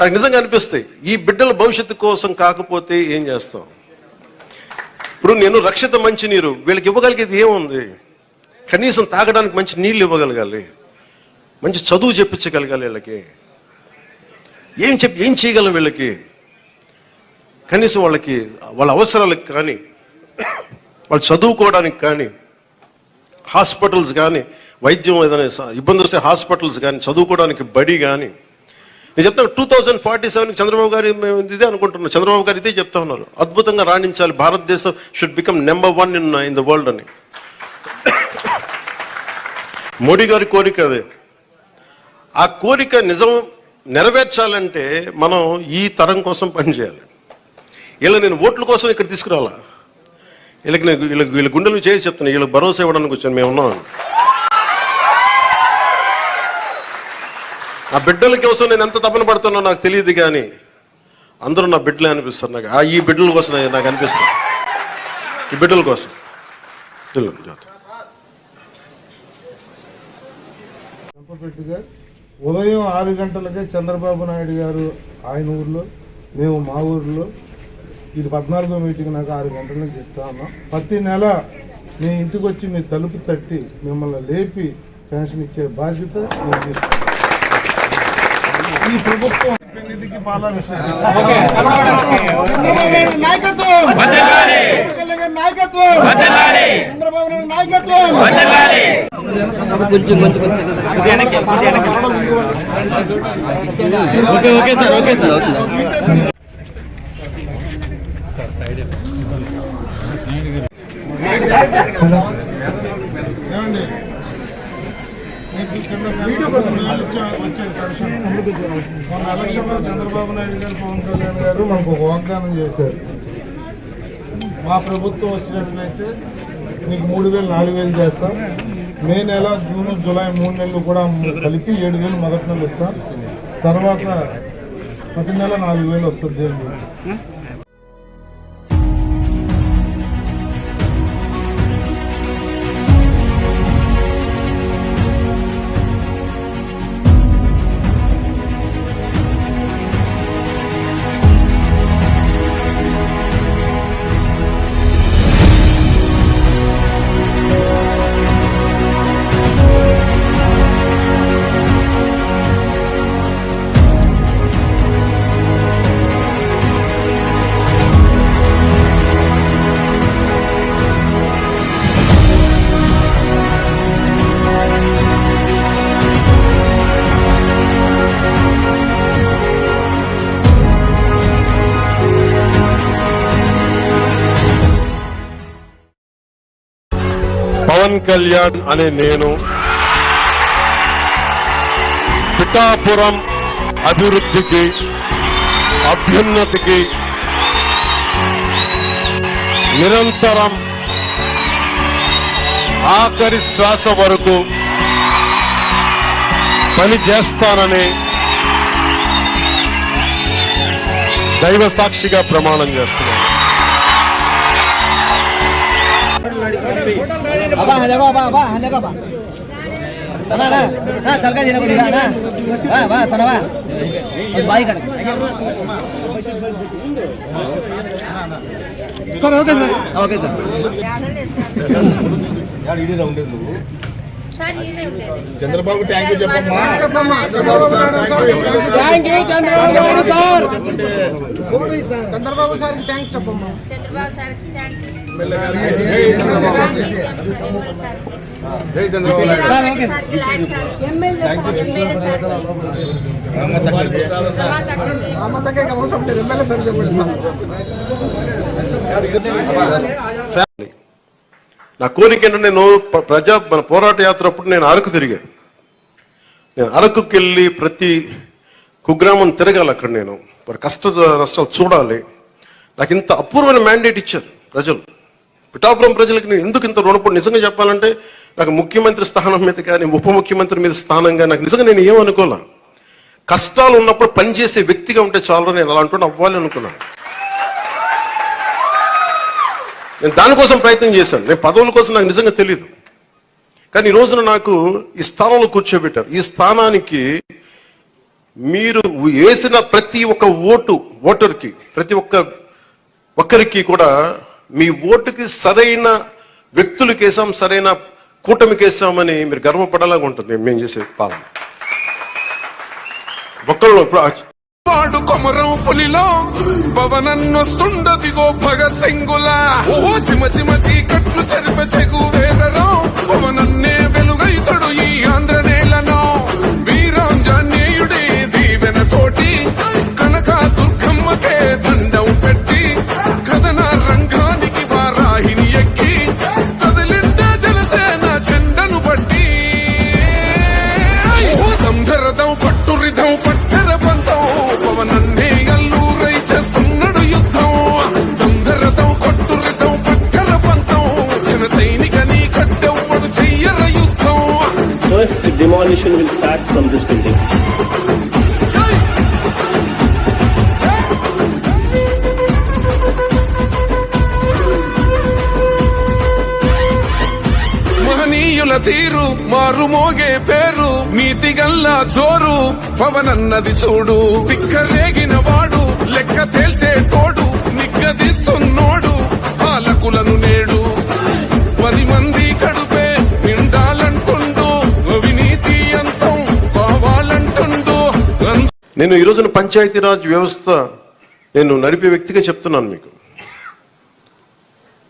నాకు నిజంగా అనిపిస్తాయి ఈ బిడ్డల భవిష్యత్తు కోసం కాకపోతే ఏం చేస్తాం? ఇప్పుడు నేను రక్షిత మంచినీరు వీళ్ళకి ఇవ్వగలిగేది ఏముంది? కనీసం తాగడానికి మంచి నీళ్ళు ఇవ్వగలగాలి మంచి చదువు చెప్పించగలగాలి వీళ్ళకి. ఏం చెప్పి ఏం చేయగలం వీళ్ళకి? కనీసం వాళ్ళకి వాళ్ళ అవసరాలకు కానీ వాళ్ళు చదువుకోవడానికి కానీ హాస్పిటల్స్ కానీ వైద్యం ఏదైనా ఇబ్బంది ఇబ్బందులు వస్తే హాస్పిటల్స్ కానీ చదువుకోవడానికి బడి కానీ నేను చెప్తాను two thousand forty seven Chandrababu garu ఇదే అనుకుంటున్నాను చంద్రబాబు గారు ఇదే చెప్తా ఉన్నారు. అద్భుతంగా రాణించాలి. భారతదేశం should become number one in in the world అని. మోడీ గారి కోరిక అదే. ఆ కోరిక నిజం నెరవేర్చాలంటే మనం ఈ తరం కోసం పనిచేయాలి వీళ్ళ నేను ఓట్ల కోసం ఇక్కడ తీసుకురావాలా వీళ్ళకి నేను వీళ్ళకి వీళ్ళ గుండెలు చేసి చెప్తున్నాను వీళ్ళకి భరోసా ఇవ్వడానికి వచ్చాను. మేము నా బిడ్డల కోసం నేను ఎంత తపన పడుతున్నా నాకు తెలియదు కానీ అందరూ నా బిడ్డలే అనిపిస్తారు నాకు. ఆ ఈ బిడ్డల కోసం నాకు- నాకు అనిపిస్తుంది. ఈ బిడ్డల కోసం. ఉదయం ఆరు గంటలకే చంద్రబాబు నాయుడు గారు ఆయన ఊర్లో మేము మా ఊర్లో. ఇది పద్నాలుగో మీటింగ్ నాకు ఆరు గంటల నుంచి ఇస్తా ఉన్నాం ప్రతి నెల మీ ఇంటికి వచ్చి మీ తలుపు తట్టి మిమ్మల్ని లేపి పెన్షన్ ఇచ్చే బాధ్యత నేను తీసుకుంటాను. ఈ ప్రభుత్వం నిధికి పాలాభిషేకం నాయకత్వం కళ్యాణ్ నాయకత్వం చంద్రబాబు నాయుడు నాయకత్వం ఏమండి కింద వీడియో వచ్చే ఎలక్షన్లో చంద్రబాబు నాయుడు గారు పవన్ కళ్యాణ్ గారు మనకు ఒక వాగ్దానం చేశారు. మా ప్రభుత్వం వచ్చినట్లయితే మీకు మూడు వేలు నాలుగు వేలు చేస్తాం. మే నెల జూన్ జూలై మూడు నెలలు కూడా కలిపి ఏడు వేలు మొదటి నెల ఇస్తాం. తర్వాత ప్రతి నెల నాలుగు వేలు వస్తుంది కళ్యాణ్ అనే నేను పిఠాపురం అభివృద్ధికి అభ్యున్నతికి నిరంతరం ఆఖరి శ్వాస వరకు పని చేస్తానని దైవ సాక్షిగా ప్రమాణం చేస్తున్నాను. Bah, sana bah, Mas baik kan? Sir, oke sir. Oke sir. Sir ఈడే ఉండేది చంద్రబాబు థ్యాంక్ యూ చెప్పమ్మా thank you Chandrababu Naidu sir Chandrababu sir thanks చెప్పమ్మా చంద్రబాబు సార్కి థ్యాంక్ యూ ఫ్యామిలీ నా కోరిక ఏంటంటే నేను ప్రజా మన పోరాట యాత్ర అప్పుడు నేను అరకు తిరిగా. నేను అరకుకి వెళ్ళి ప్రతి కుగ్రామం తిరగాలి అక్కడ నేను. మరి కష్ట నష్టాలు చూడాలి. నాకు ఇంత అపూర్వమైన మ్యాండేట్ ఇచ్చారు ప్రజలు. పిఠాపురం ప్రజలకు నేను ఎందుకు ఇంత రుణపడి నిజంగా చెప్పాలంటే నాకు ముఖ్యమంత్రి స్థానం మీద కానీ ఉప ముఖ్యమంత్రి మీద స్థానం కానీ నాకు నిజంగా నేను ఏమనుకోలే? కష్టాలు ఉన్నప్పుడు పనిచేసే వ్యక్తిగా ఉంటే చాలు నేను అలా అంటూ అవ్వాలి అనుకున్నాను. నేను దానికోసం ప్రయత్నం చేశాను. నేను పదవుల కోసం నాకు నిజంగా తెలియదు కానీ ఈ రోజున నాకు ఈ స్థానంలో కూర్చోబెట్టారు. ఈ స్థానానికి మీరు వేసిన ప్రతి ఒక్క ఓటు ఓటర్కి ప్రతి ఒక్క ఒక్కరికి కూడా మీ ఓటుకి సరైన వ్యక్తులకు వేసాం సరైన కూటమికి వేసామని మీరు గర్వపడేలాగా ఉంటుంది. మేము చేసే పాలన. ఒక్కళ్ళు ఇప్పుడు వాడు కొమరం పులిలో పవనన్నొస్తుండదిగో భగత్ సింగులా. ఓ చిమ చిమ చీకట్లు చెరిప చెగు వేదరో. పవనన్నే వెలుగైతడు ఈ ఆంధ్ర మారు మోగే పేరు నీతి గల్లా జోరు పవనన్నది చూడు తిక్కరేగిన వాడు లెక్క తేల్చే తోడు నిగ్గదీస్తున్నోడు పాలకులను నేడు. పది మంది కడుపే నిండాలంటుండు అవినీతి అంతం కావాలంటుండు. నేను ఈ రోజున పంచాయతీరాజ్ వ్యవస్థ నేను నడిపే వ్యక్తిగా చెప్తున్నాను మీకు.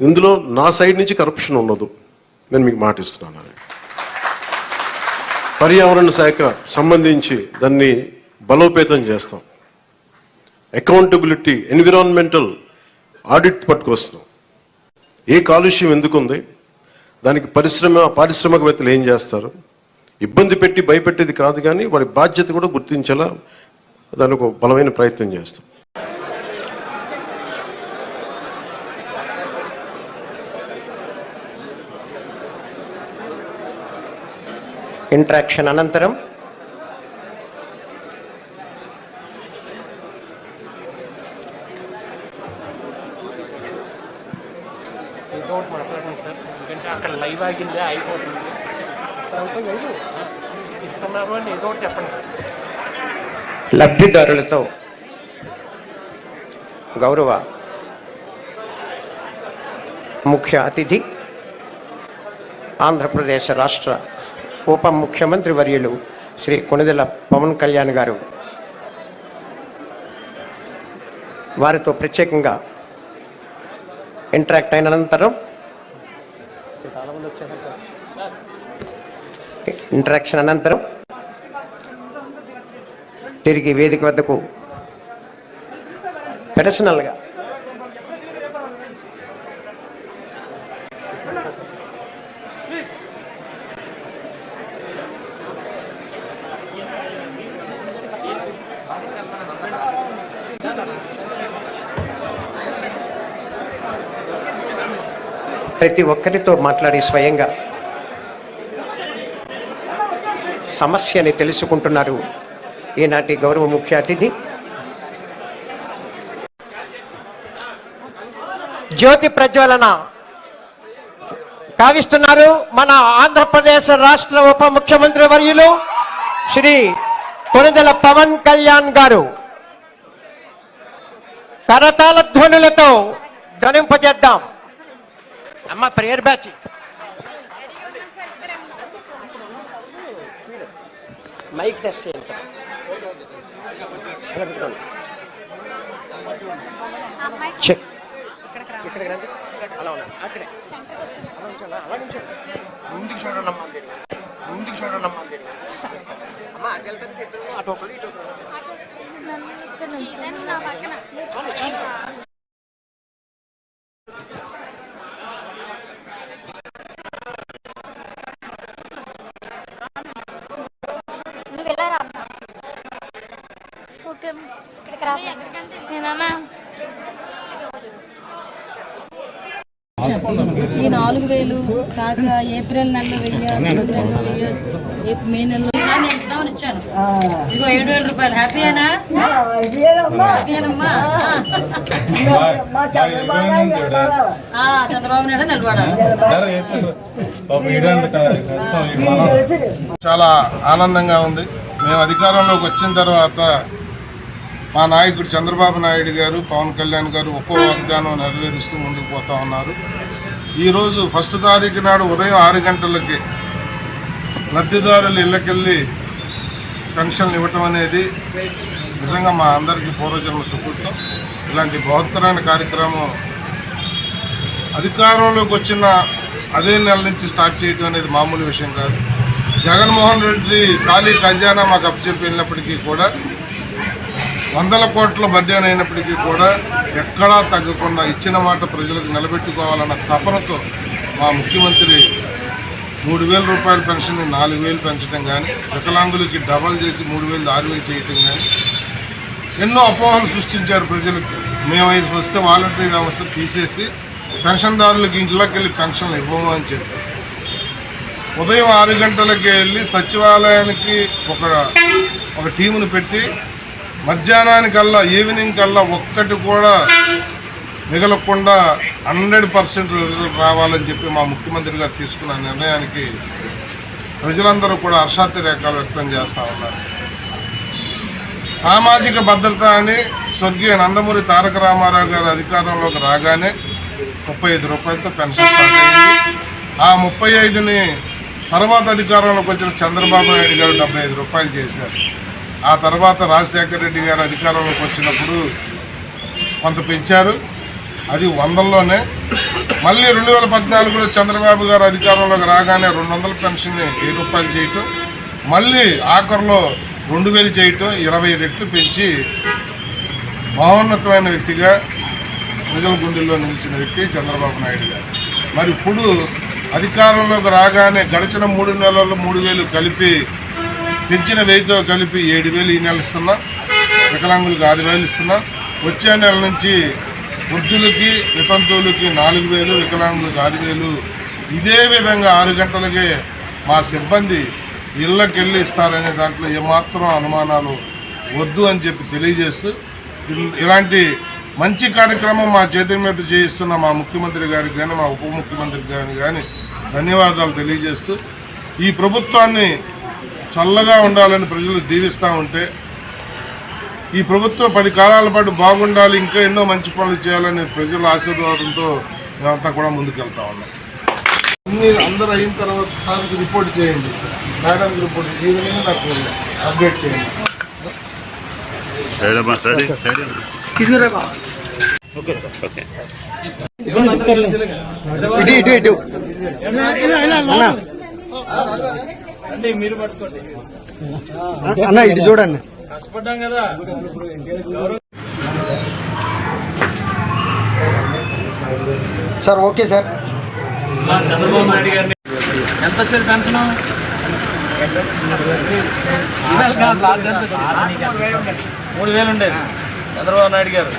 ఇందులో నా సైడ్ నుంచి కరప్షన్ ఉండదు నేను మీకు మాటిస్తున్నాను. పర్యావరణ శాఖ సంబంధించి దాన్ని బలోపేతం చేస్తాం. అకౌంటబిలిటీ ఎన్విరాన్మెంటల్ ఆడిట్ పట్టుకొస్తాం ఏ కాలుష్యం ఎందుకు ఉంది దానికి పరిశ్రమ పారిశ్రామికవేత్తలు ఏం చేస్తారు? ఇబ్బంది పెట్టి భయపెట్టేది కాదు కానీ వారి బాధ్యత కూడా గుర్తించేలా దానికి ఒక బలమైన ప్రయత్నం చేస్తాం. ఇంట్రాక్షన్ అనంతరం అక్కడ లైవ్ ఆగిందే అయిపోతుంది అని ఏదో చెప్పండి లబ్ధిదారులతో గౌరవ ముఖ్య అతిథి ఆంధ్రప్రదేశ్ రాష్ట్ర ఉప ముఖ్యమంత్రి వర్యులు శ్రీ కొణిదెల పవన్ కళ్యాణ్ గారు. వారితో ప్రత్యేకంగా ఇంటరాక్ట్ అయిన అనంతరం ఇంటరాక్షన్ అనంతరం తిరిగి వేదిక వద్దకు పర్సనల్గా ప్రతి ఒక్కరితో మాట్లాడి స్వయంగా సమస్యని తెలుసుకుంటున్నారు ఈనాటి గౌరవ ముఖ్య అతిథి. జ్యోతి ప్రజ్వలన కావిస్తున్నారు మన ఆంధ్రప్రదేశ్ రాష్ట్ర ఉప ముఖ్యమంత్రి వర్యులు శ్రీ కొనుదల పవన్ కళ్యాణ్ గారు. కరతాళ ధ్వనులతో ధ్వనింపజేద్దాం. అమ్మ ప్రేయర్ బ్యాచ్ మైక్ టెస్ట్ చేయండి సార్ చెక్ ఇక్కడికి రండి అలా ఉన్నాను అక్కడే అలా ఉంచాలా అలా ఉంచండి ముందుకు చూడండి అమ్మా ముందుకు చూడండి అమ్మా అమ్మా అటు వెళ్తానికి అటు ఒకరు ఇటు ఒకరు చాలు చాలు నువ్వు వెళ్ళారా ఓకే ఇక్కడికి రా నేనన్నా ఈ నాలుగు వేలు కాక ఏప్రిల్ నెలలో వెయ్యి మే నెలలో ఈసారి నేను ఇద్దామని వచ్చాను. ఇదిగో ఏడు వేల రూపాయలు. హ్యాపీయేనా హ్యాపీయేనమ్మా చంద్రబాబు నాయుడు నిలబడాలి. చాలా ఆనందంగా ఉంది. మేము అధికారంలోకి వచ్చిన తర్వాత మా నాయకుడు చంద్రబాబు నాయుడు గారు పవన్ కళ్యాణ్ గారు ఒక్కో వాగ్దానం నెరవేరుస్తూ ముందుకు పోతా ఉన్నారు. ఈరోజు ఫస్ట్ తారీఖు నాడు ఉదయం ఆరు గంటలకి లబ్ధిదారులు ఇళ్ళకెళ్ళి పెన్షన్లు ఇవ్వటం అనేది నిజంగా మా అందరికీ పూర్వజన్మ సుకృతం ఇలాంటి బహుత్తరమైన కార్యక్రమం అధికారంలోకి వచ్చిన అదే నెల నుంచి స్టార్ట్ చేయడం అనేది మామూలు విషయం కాదు. జగన్మోహన్ రెడ్డి ఖాళీ ఖజానా మాకు అప్పచెప్పి వెళ్ళినప్పటికీ కూడా వందల కోట్ల బడ్జెట్ అయినప్పటికీ కూడా ఎక్కడా తగ్గకుండా ఇచ్చిన మాట ప్రజలకు నిలబెట్టుకోవాలన్న తపనతో మా ముఖ్యమంత్రి మూడు వేల రూపాయల పెన్షన్ నాలుగు వేలు పెంచడం కానీ వికలాంగులకి డబల్ చేసి మూడు వేలు ఆరు వేలు చేయటం కానీ ఎన్నో అపోహలు సృష్టించారు ప్రజలకు. మేము ఐదు వస్తే వాలంటరీ వ్యవస్థ తీసేసి పెన్షన్దారులకు ఇంట్లోకి వెళ్ళి పెన్షన్లు ఇవ్వము అని చెప్పి. ఉదయం ఆరు గంటలకి వెళ్ళి సచివాలయానికి ఒక ఒక టీమును పెట్టి మధ్యాహ్నానికల్లా ఈవినింగ్ కల్లా ఒక్కటి కూడా మిగలకుండా హండ్రెడ్ పర్సెంట్ రిజల్ట్ రావాలని చెప్పి మా ముఖ్యమంత్రి గారు తీసుకున్న నిర్ణయానికి ప్రజలందరూ కూడా హర్షాతిరేకాలు వ్యక్తం చేస్తూ ఉన్నారు. సామాజిక భద్రత అని స్వర్గీయ నందమూరి తారక రామారావు గారు అధికారంలోకి రాగానే ముప్పై ఐదు రూపాయలతో పెన్షన్ స్టార్ట్ అయింది. ఆ ముప్పై ఐదుని తర్వాత అధికారంలోకి వచ్చిన చంద్రబాబు నాయుడు గారు డెబ్బై ఐదు రూపాయలు చేశారు. ఆ తర్వాత రాజశేఖర రెడ్డి గారు అధికారంలోకి వచ్చినప్పుడు కొంత పెంచారు. అది వందల్లోనే. మళ్ళీ రెండు వేల పద్నాలుగులో చంద్రబాబు గారు అధికారంలోకి రాగానే రెండు వందల పెన్షన్ వెయ్యి రూపాయలు చేయటం మళ్ళీ ఆఖరిలో రెండు వేలు చేయటం ఇరవై రెట్లు పెంచి మహోన్నతమైన వ్యక్తిగా ప్రజల గుండెల్లో నిలిచిన వ్యక్తి చంద్రబాబు నాయుడు గారు. మరి ఇప్పుడు అధికారంలోకి రాగానే గడిచిన మూడు నెలల్లో మూడు వేలు కలిపి పెంచిన వెయ్యితో కలిపి ఏడు వేలు ఈ నెల ఇస్తున్నాం వికలాంగులకు ఆరు వేలు ఇస్తున్నాం. వచ్చే నెల నుంచి వృద్ధులకి వితంతువులకి నాలుగు వేలు వికలాంగులకు ఆరు వేలు. ఇదే విధంగా ఆరు గంటలకే మా సిబ్బంది ఇళ్ళకి వెళ్ళి ఇస్తారనే దాంట్లో ఏమాత్రం అనుమానాలు వద్దు అని చెప్పి తెలియజేస్తూ ఇలాంటి మంచి కార్యక్రమం మా చేతుల మీద చేయిస్తున్న మా ముఖ్యమంత్రి గారికి కానీ మా ఉప ముఖ్యమంత్రి గారికి కానీ ధన్యవాదాలు తెలియజేస్తూ ఈ ప్రభుత్వాన్ని చల్లగా ఉండాలని ప్రజలు దీవిస్తూ ఉంటే ఈ ప్రభుత్వం పది కాలాల పాటు బాగుండాలి ఇంకా ఎన్నో మంచి పనులు చేయాలని ప్రజల ఆశీర్వాదంతో మేమంతా కూడా ముందుకెళ్తా ఉన్నాం. అన్ని అందరూ అయిన తర్వాత సార్కి రిపోర్ట్ చేయండి. మేడంకి రిపోర్ట్ నాకు అప్డేట్ చేయండి. ఇటు ఇటు ఇటు. అన్న అన్న ఇటు చూడండి. Sir okay sir. ఎంత వచ్చేది పెన్షన్? మూడు వేలు ఉండేది. చంద్రబాబు నాయుడు గారు.